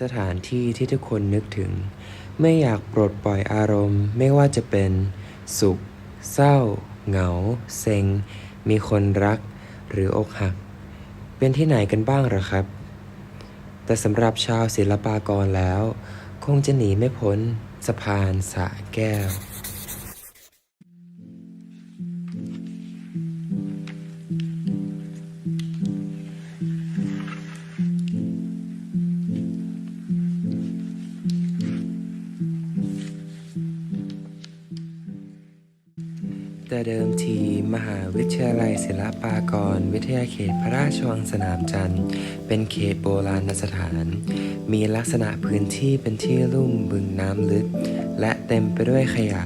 สถานที่ที่ทุกคนนึกถึง ไม่อยากปลดปล่อยอารมณ์ ไม่ว่าจะเป็น สุข เศร้า เหงา เซ็ง มีคนรัก หรืออกหัก เป็นที่ไหนกันบ้างหรอครับ แต่สำหรับชาวศิลปากรแล้ว คงจะหนีไม่พ้นสะพานสะแก้ว แต่เดิมที มหาวิทยาลัยศิลปากร วิทยาเขตพระราชวังสนามจันทร์ เป็นเขตโบราณสถาน มีลักษณะพื้นที่เป็นที่ลุ่มบึงน้ำลึก และเต็มไปด้วยขยะ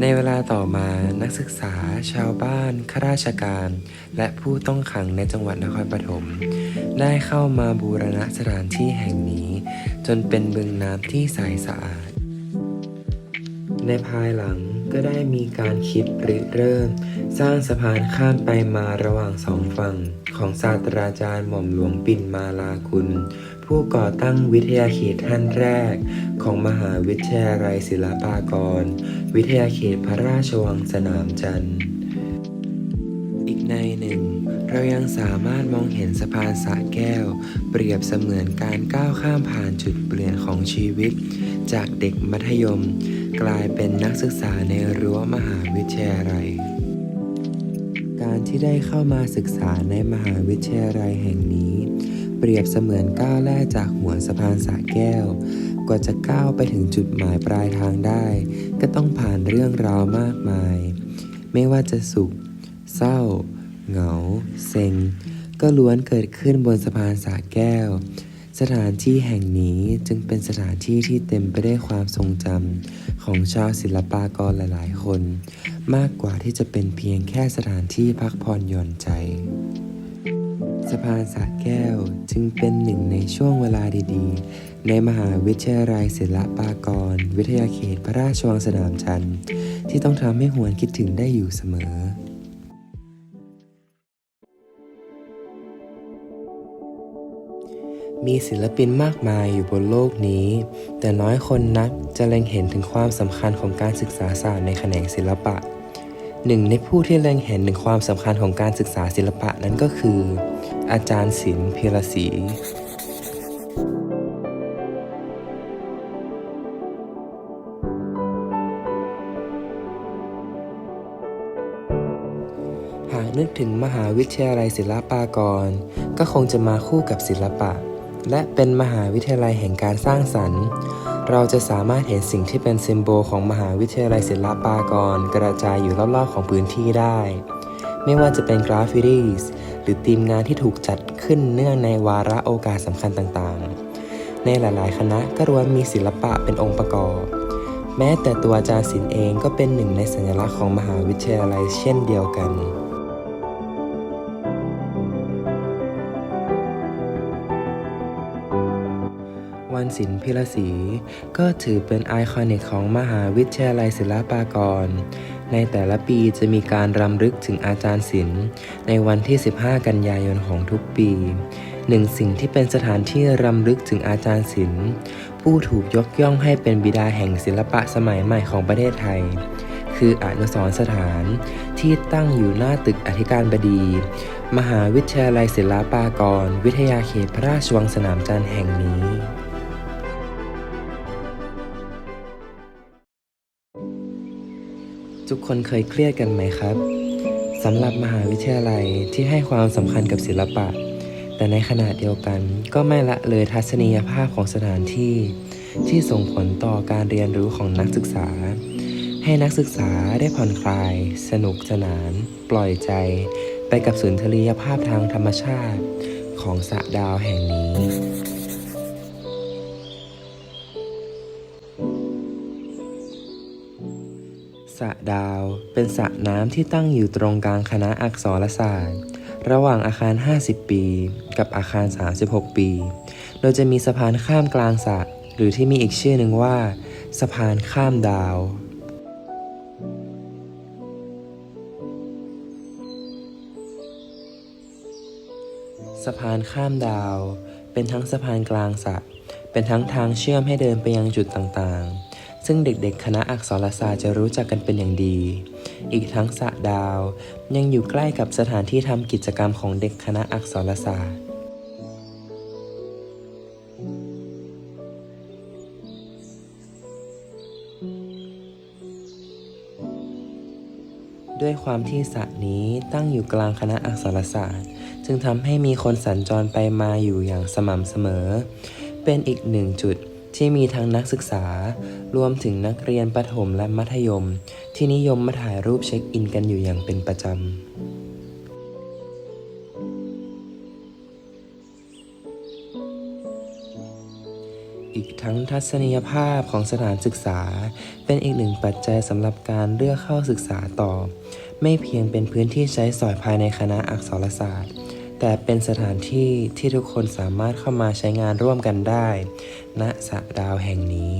ในเวลาต่อมานักศึกษา ชาวบ้านข้าราชการ และผู้ต้องขังในจังหวัดนครปฐมได้เข้ามาบูรณะสถานที่แห่งนี้ จนเป็นบึงน้ำที่ใสสะอาด ในภายหลัง ก็ได้มีการคิดริเริ่ม สร้างสะพานข้ามไปมาระหว่างสองฝั่ง ของศาสตราจารย์หม่อมหลวงปิ่นมาลาคุณ ผู้ก่อตั้งวิทยาเขตท่านแรก ของมหาวิทยาลัยศิลปากร วิทยาเขตพระราชวังสนามจันทร์ อีกในหนึ่งเรายังสามารถมองเห็นสะพานสะแก้ว เปรียบเสมือนการก้าวข้ามผ่านจุดเปลี่ยนของชีวิต จากเด็กมัธยม กลายเป็นนักศึกษาในรั้วมหาวิทยาลัย การที่ได้เข้ามาศึกษาในมหาวิทยาลัยแห่งนี้ เปรียบเสมือนก้าวแรกจากหัวสะพานสระแก้ว กว่าจะก้าวไปถึงจุดหมายปลายทางได้ ก็ต้องผ่านเรื่องราวมากมาย ไม่ว่าจะสุข เศร้า เหงา เซ็ง ก็ล้วนเกิดขึ้นบนสะพานสระแก้ว สถานที่แห่งนี้จึงเป็นสถานที่ที่เต็มไปด้วยความทรงจำของชาวศิลปากรหลายๆ คน มากกว่าที่จะเป็นเพียงแค่สถานที่พักผ่อนหย่อนใจ สะพานสระแก้วจึงเป็นหนึ่งในช่วงเวลาดีๆ ในมหาวิทยาลัยศิลปากร วิทยาเขตพระราชวังสนามจันทร์ที่ต้องทำให้หวนคิดถึงได้อยู่เสมอ มีศิลปินมากมายอยู่บนโลกนี้ แต่น้อยคนนักจะเล็งเห็นถึงความสำคัญของการศึกษาศาสตร์ในแขนงศิลปะ หนึ่งในผู้ที่เล็งเห็นถึงความสำคัญของการศึกษาศิลปะนั้นก็คือ อาจารย์ศิลป์พิรศรีหากนึกถึงมหาวิทยาลัยศิลปากร ก็คงจะมาคู่กับศิลปะ และเป็นมหาวิทยาลัยแห่งการสร้างสรรค์ เราจะสามารถเห็นสิ่งที่เป็นซิมโบลของมหาวิทยาลัยศิลปากร กระจายอยู่รอบๆของพื้นที่ได้ ไม่ว่าจะเป็นกราฟฟิตี้หรือทีมงานที่ถูกจัดขึ้นเนื่องในวาระโอกาสสำคัญต่างๆ ในหลายๆ คณะก็ล้วนมีศิลปะเป็นองค์ประกอบ แม้แต่ตัวอาจารย์ศิลป์เองก็เป็นหนึ่งในสัญลักษณ์ของมหาวิทยาลัยเช่นเดียวกัน วันศิลป์พิรศรีก็ถือเป็นไอคอนิกของมหาวิทยาลัยศิลปากร ในแต่ละปีจะมีการรำลึกถึงอาจารย์ศิลป์ ในวันที่ 15 กันยายนของทุกปีหนึ่งสิ่งที่เป็นสถานที่รำลึกถึงอาจารย์ศิลป์ ผู้ถูกยกย่องให้เป็นบิดาแห่งศิลปะสมัยใหม่ของประเทศไทย คืออนุสรสถานที่ตั้งอยู่หน้าตึกอธิการบดี มหาวิทยาลัยศิลปากร วิทยาเขตพระราชวังสนามจันทร์แห่งนี้ ทุกคนเคยเครียดกันไหมครับสำหรับมหาวิทยาลัยที่ให้ความสำคัญกับศิลปะ แต่ในขณะเดียวกันก็ไม่ละเลยทัศนียภาพของสถานที่ ที่ส่งผลต่อการเรียนรู้ของนักศึกษา ให้นักศึกษาได้ผ่อนคลาย สนุกสนาน ปล่อยใจ ไปกับสุนทรียภาพทางธรรมชาติ ของสระดาวแห่งนี้ สระดาว เป็นสระน้ำที่ตั้งอยู่ตรงกลางคณะอักษรศาสตร์ ระหว่างอาคาร 50 ปี กับอาคาร 36 ปี โดยจะมีสะพานข้ามกลางสระหรือที่มีอีกชื่อหนึ่งว่า สะพานข้ามดาวสะพานข้ามดาว เป็นทั้งสะพานกลางสระเป็นทั้งทางเชื่อมให้เดินไปยังจุดต่างๆ ซึ่งเด็กๆ คณะอักษรศาสตร์จะรู้จักกันเป็นอย่างดี อีกทั้งสะดาว ยังอยู่ใกล้กับสถานที่ทำกิจกรรมของเด็กคณะอักษรศาสตร์ด้วยความที่สระนี้ตั้งอยู่กลางคณะอักษรศาสตร์ จึงทำให้มีคนสัญจรไปมาอยู่อย่างสม่ำเสมอ เป็นอีกหนึ่งจุด ที่มีทั้งนักศึกษา รวมถึงนักเรียนประถมและมัธยม ที่นิยมมาถ่ายรูปเช็คอินกันอยู่อย่างเป็นประจำอีกทั้งทัศนียภาพของสถานศึกษา เป็นอีกหนึ่งปัจจัยสำหรับการเลือกเข้าศึกษาต่อ ไม่เพียงเป็นพื้นที่ใช้สอยภายในคณะอักษรศาสตร์ แต่เป็นสถานที่ที่ทุกคนสามารถเข้ามาใช้งานร่วมกันได้ณสระดาวแห่งนี้